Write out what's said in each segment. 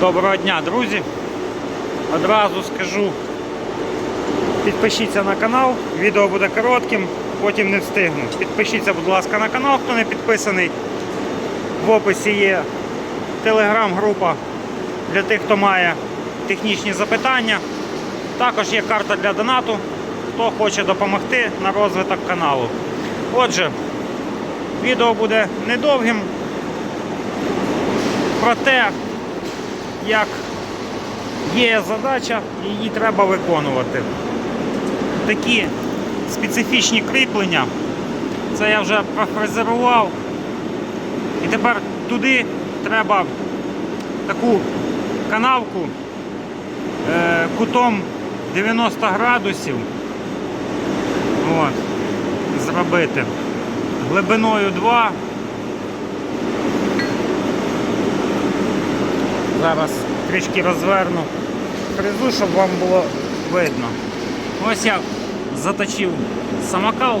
Доброго дня, друзі. Одразу скажу, підпишіться на канал, відео буде коротким, потім не встигну. Підпишіться, будь ласка, на канал, хто не підписаний. В описі є телеграм-група для тих, хто має технічні запитання. Також є карта для донату, хто хоче допомогти на розвиток каналу. Отже, відео буде недовгим про те, як є задача, її треба виконувати. Такі специфічні кріплення, це я вже профрезерував. І тепер туди треба таку канавку е, кутом 90 градусів от, зробити глибиною 2. Зараз трішки розверну фрезу, щоб вам було видно. Ось я заточив самокал.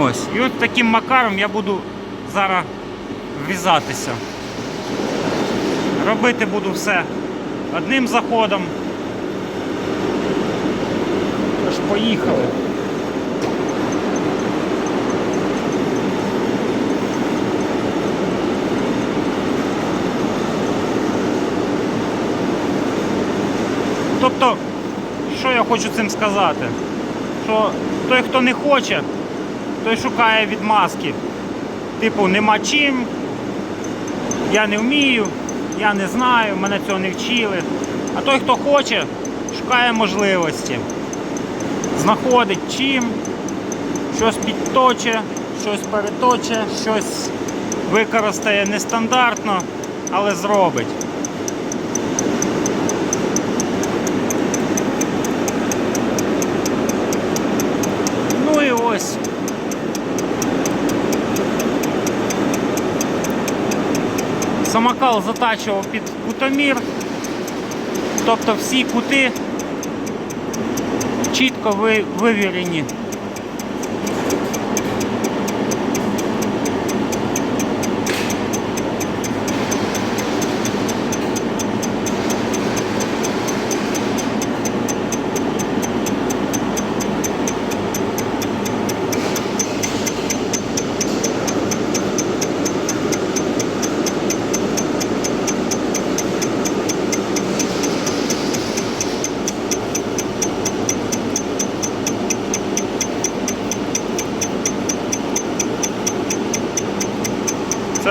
Ось. І от таким макаром я буду зараз врізатися. Робити буду все одним заходом. Поїхали. Тобто, що я хочу цим сказати? Що той, хто не хоче, той шукає відмазки. Типу, нема чим, я не вмію, я не знаю, мене цього не вчили. А той, хто хоче, шукає можливості. Знаходить чим, щось підточе, щось переточе, щось використає нестандартно, але зробить. Ну і ось. Самокал затачував під кутомір, тобто всі кути чітко ви- вивірені.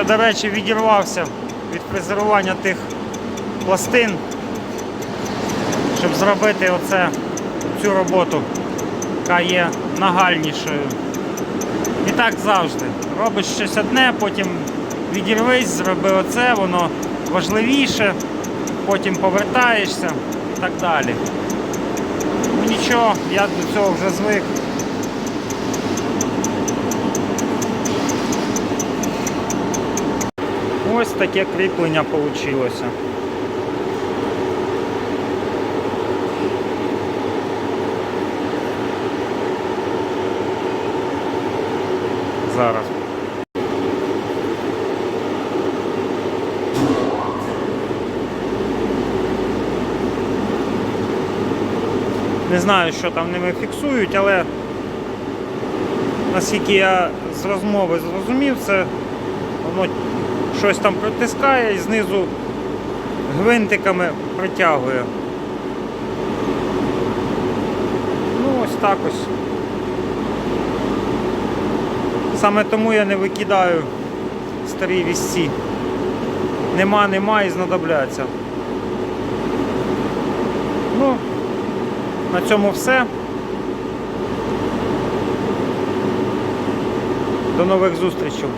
До речі, відірвався від фрезерування тих пластин, щоб зробити оце, цю роботу, яка є нагальнішою. І так завжди. Робиш щось одне, потім відірвись, зроби оце, воно важливіше, потім повертаєшся і так далі. Нічого, я до цього вже звик. Ось таке кріплення вийшло. Зараз. Не знаю, що там ними фіксують, але наскільки я з розмови зрозумів, це воно щось там притискає і знизу гвинтиками притягує. Ну ось так ось. Саме тому я не викидаю старі вісці. Нема, нема і знадобляться. Ну, на цьому все. До нових зустрічей.